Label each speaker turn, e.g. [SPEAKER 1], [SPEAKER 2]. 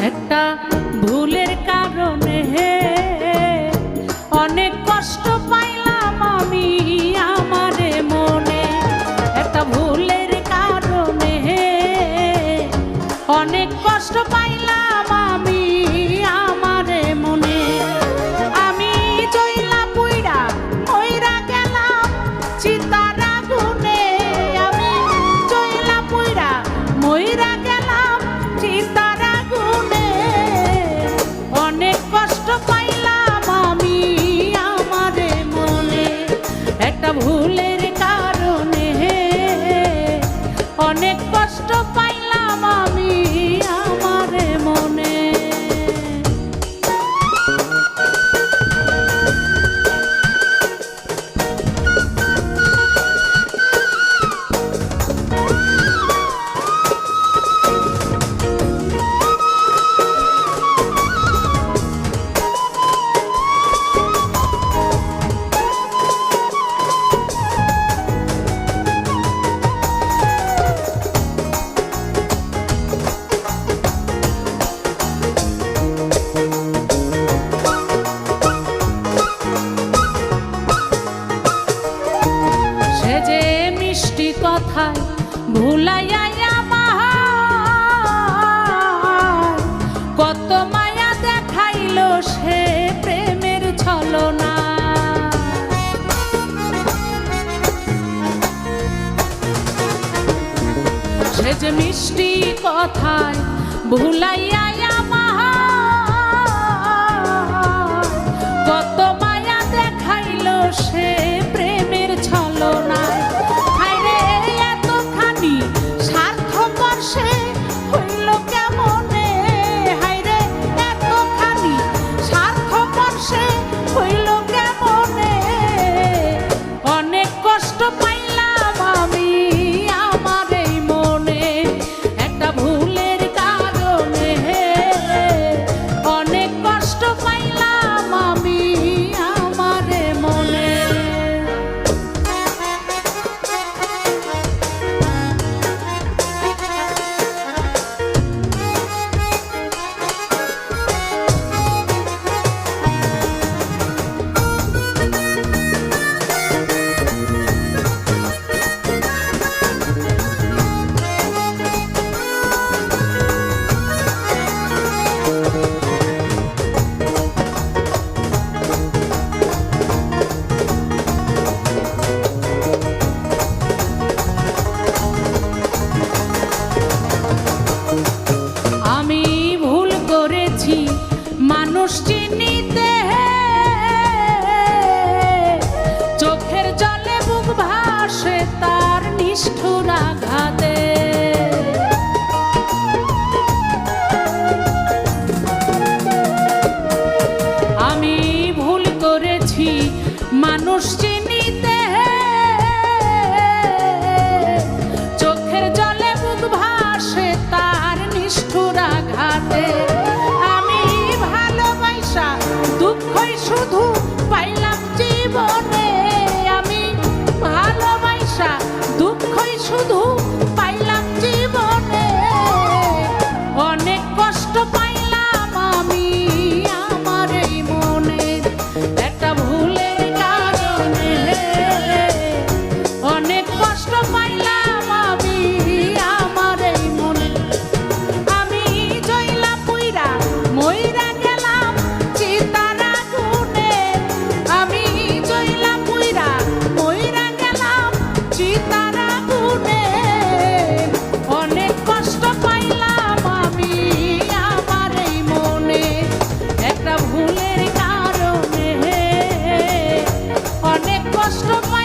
[SPEAKER 1] একটা অনেক কষ্ট মিষ্টি কথায় ভুলাইয়া কত মায়া দেখাইল সে প্রেমের সে যে মিষ্টি কথায় ভুলাইয়া বুঝি, মানুষ চিনিতে। চোখের জলে মুখ ভাসে তার নিষ্ঠুর আঘাতে। আমি ভালোবাসা, দুঃখই শুধু পাইলাম জীবনে। আমি ভালোবাসা, দুঃখই শুধু পাইলাম জীবনে। অনেক কষ্ট পাই কষ্ট পাই